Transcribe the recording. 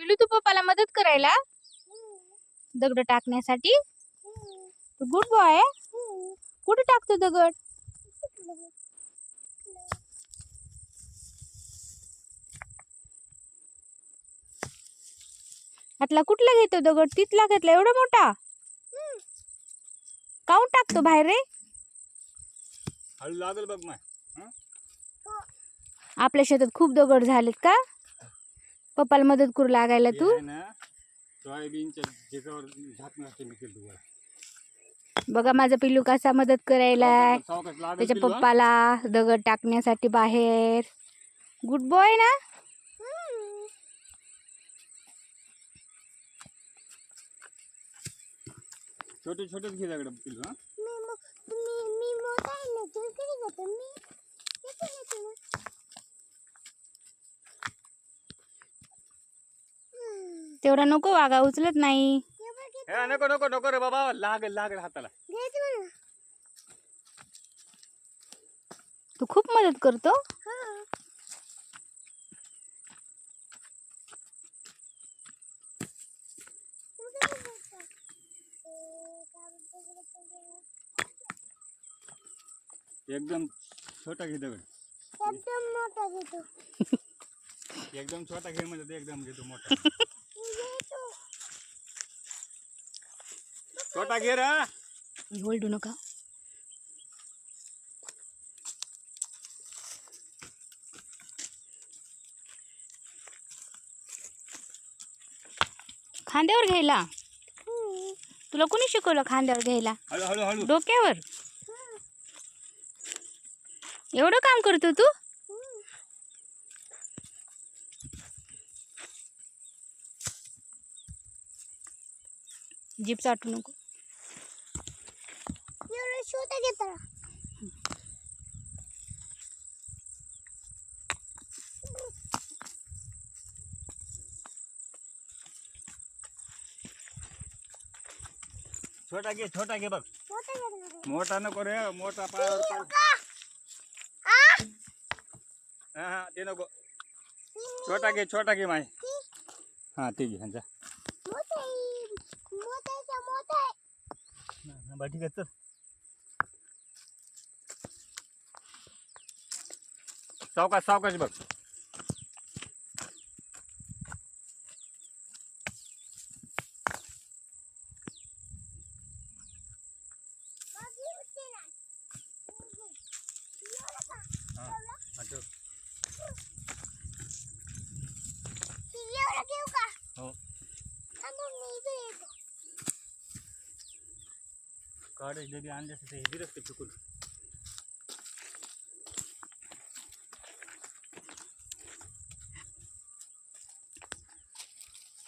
पिलू तू पप्पाला मदत करायला? दगड टाकण्यासाठी? तू गुड बॉय कुठे टाकतो दगड? हातला कुठला घेतो दगड? तिथला घेतला एवढा मोठा? काऊन टाकतो बाहेर रे? लागल बघ आपल्या शेतात खूप दगड झालेत का? पप्पाला मदत करू लागायला हे तू? आहे ना सोयाबीनच्या मी केलं तुला बघा माझा पिल्लू कसा मदत करायला. त्याच्या? पप्पाला दगड टाकण्यासाठी बाहेर. गुड बॉय ना? छोटे छोटेच घे दगड पिल्लू हा. तेवढा नको वागा उचलत नाही. हे नको नको नको रे बाबा लागल लागल हाताला. तू खूप मदत करतो? एकदम छोटा घे दगड. एकदम छोटा घे म्हणजे ते एकदम घेतो मोठा. छोटा घे ओलडू नका. खांद्यावर घ्यायला? तुला कोणी शिकवलं खांद्यावर घ्यायला? डोक्यावर? एवढं काम करतो तू? जीप चाटू नको. छोटा घे छोटा घे बघ. मोठा नको रे मोठा पायावर पड. हा हा ते नको. छोटा घे छोटा घे माय. हा ते घे हा, जा. हा, बरं ठीक आहे चल. सावकाश सावकाश बघ. काढे जरी आणले असते हे दिलंच ते चुकून.